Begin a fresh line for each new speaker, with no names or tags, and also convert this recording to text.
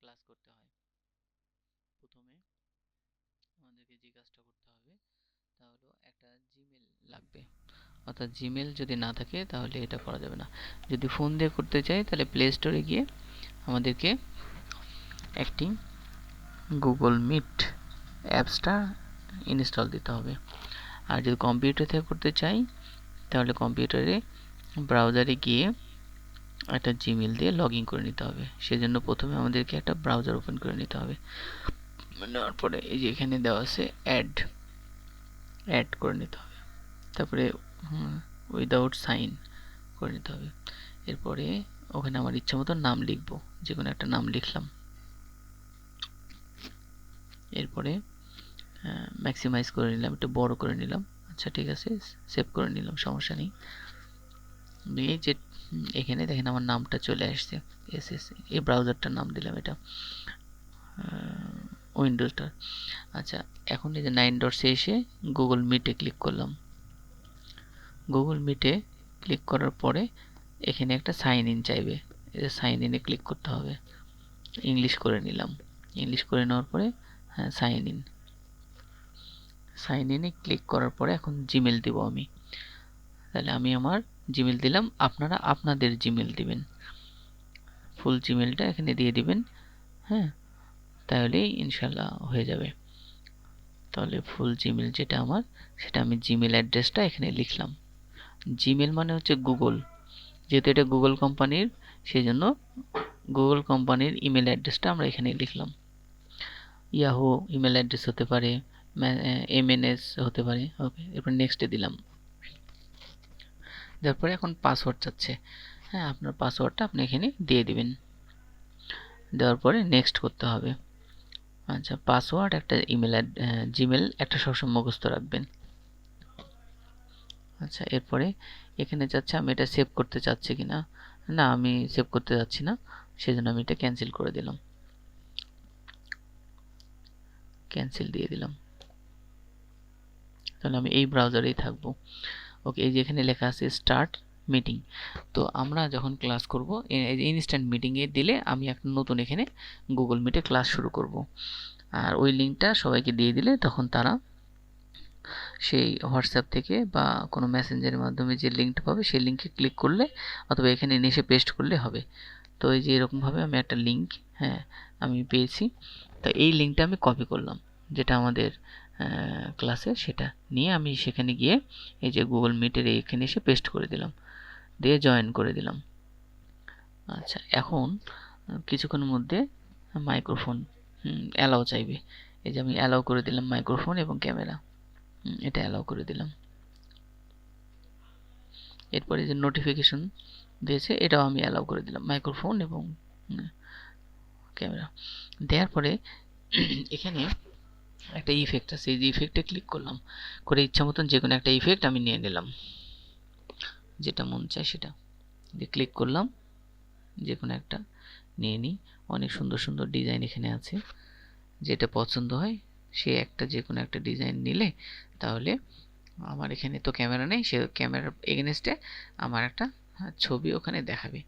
Class করতে হয়। প্রথমে আমাদেরকে যে কাজটা করতে হবে তা হলো একটা জিমেল লাগবে। অর্থাৎ জিমেল যদি না থাকে, তাহলে এটা করা যাবে না। যদি ফোন দিয়ে করতে চাই, তাহলে প্লে স্টোরে গিয়ে আমাদেরকে একটি গুগল মিট অ্যাপসটা ইনস্টল দিতে হবে। আর যদি কম্পিউটার থেকে করতে চাই, তাহলে কম্পিউটারে ব্রাউজারে গিয়ে একটা জিমেল দিয়ে লগ ইন করে নিতে হবে। সেজন্য প্রথমে আমাদেরকে একটা ব্রাউজার ওপেন করে নিতে হবে। নেওয়ার পরে এই যে এখানে দেওয়া আছে অ্যাড অ্যাড করে নিতে হবে। তারপরে উইদাউট সাইন করে নিতে হবে। এরপরে ওখানে আমার ইচ্ছা মতো নাম লিখব, যে কোনো একটা নাম লিখলাম। এরপরে ম্যাক্সিমাইজ করে নিলাম, একটু বড় করে নিলাম। আচ্ছা ঠিক আছে সেভ করে নিলাম, সমস্যা নেই। যে এখানে দেখেন আমার নামটা চলে আসছে এস এস এই ব্রাউজারটার নাম দিলাম এটা উইন্ডোজটার। আচ্ছা এখন এই যে নাইন ডটসে এসে গুগল মিটে ক্লিক করলাম। গুগল মিটে ক্লিক করার পরে এখানে একটা সাইন ইন চাইবে, এই যে সাইন ইনে ক্লিক করতে হবে। ইংলিশ করে নিলাম। ইংলিশ করে নেওয়ার পরে হ্যাঁ সাইন ইন সাইন ইনে ক্লিক করার পরে এখন জিমেল দিব আমি। তাহলে আমি আমার জিমেল দিলাম, আপনারা আপনাদের জিমেল দিবেন। ফুল জিমেলটা এখানে দিয়ে দিবেন হ্যাঁ? তাহলেই ইনশাল্লাহ হয়ে যাবে। তাহলে ফুল জিমেল যেটা আমার, সেটা আমি জিমেল অ্যাড্রেসটা এখানে লিখলাম। জিমেল মানে হচ্ছে গুগল। যেহেতু এটা গুগল কোম্পানির সেই জন্য গুগল কোম্পানির ইমেল অ্যাড্রেসটা আমরা এখানে লিখলাম। ইয়াহু ইমেল অ্যাড্রেস হতে পারে এমএনএস হতে পারে, ওকে, এরপর নেক্সটে দিলাম। তারপরে এখন পাসওয়ার্ড চাচ্ছে। হ্যাঁ আপনার পাসওয়ার্ডটা আপনি এখানে দিয়ে দিবেন। দেওয়ার পরে নেক্সট করতে হবে। আচ্ছা পাসওয়ার্ড একটা ইমেল জিমেল একটা সবসময় মুখস্থ রাখবেন। আচ্ছা এরপরে এখানে যাচ্ছে, আমি এটা সেভ করতে চাচ্ছি কি না না আমি সেভ করতে চাচ্ছি না। সেজন্য আমি এটা ক্যান্সেল করে দিলাম। ক্যান্সেল দিয়ে দিলাম। তাহলে আমি এই ব্রাউজারেই থাকব। ওকে এই যে এখানে লেখা আছে স্টার্ট মিটিং তো আমরা যখন ক্লাস করব ইনস্ট্যান্ট মিটিংয়ে দিলে আমি একটা নতুন এখানে গুগল মিটে ক্লাস শুরু করব। আর ওই লিঙ্কটা সবাইকে দিয়ে দিলে তখন তারা সেই হোয়াটসঅ্যাপ থেকে বা কোনো মেসেঞ্জারের মাধ্যমে যে লিঙ্কটা পাবে, সেই লিঙ্কে ক্লিক করলে অথবা এখানে এসে পেস্ট করলে হবে। তো এই যে এরকমভাবে আমি একটা লিঙ্ক হ্যাঁ আমি পেয়েছি। তো এই লিঙ্কটা আমি কপি করলাম, যেটা আমাদের ক্লাসে সেটা নিয়ে আমি সেখানে গিয়ে এই যে গুগল মিটের এখানে এসে পেস্ট করে দিলাম। দিয়ে জয়েন করে দিলাম। আচ্ছা এখন কিছুক্ষণের মধ্যে মাইক্রোফোন অ্যালাও চাইবে। এই যে আমি অ্যালাউ করে দিলাম মাইক্রোফোন এবং ক্যামেরা এটা অ্যালাউ করে দিলাম। এরপরে যে নোটিফিকেশন দিয়েছে, এটাও আমি অ্যালাউ করে দিলাম মাইক্রোফোন এবং ক্যামেরা দেওয়ার পরে, এখানে একটা ইফেক্ট আছে, এই যে ইফেক্টে ক্লিক করলাম, করে ইচ্ছা মতন যে কোনো একটা ইফেক্ট আমি নিয়ে নিলাম। যেটা মন চায় সেটা। যে ক্লিক করলাম, যে কোনো একটা নিয়ে নিই। অনেক সুন্দর সুন্দর ডিজাইন এখানে আছে। যেটা পছন্দ হয়, সে একটা যে কোনো একটা ডিজাইন নিলে তাহলে আমার এখানে তো ক্যামেরা নেই, সে ক্যামেরার এগেনস্টে আমার একটা ছবি ওখানে দেখাবে।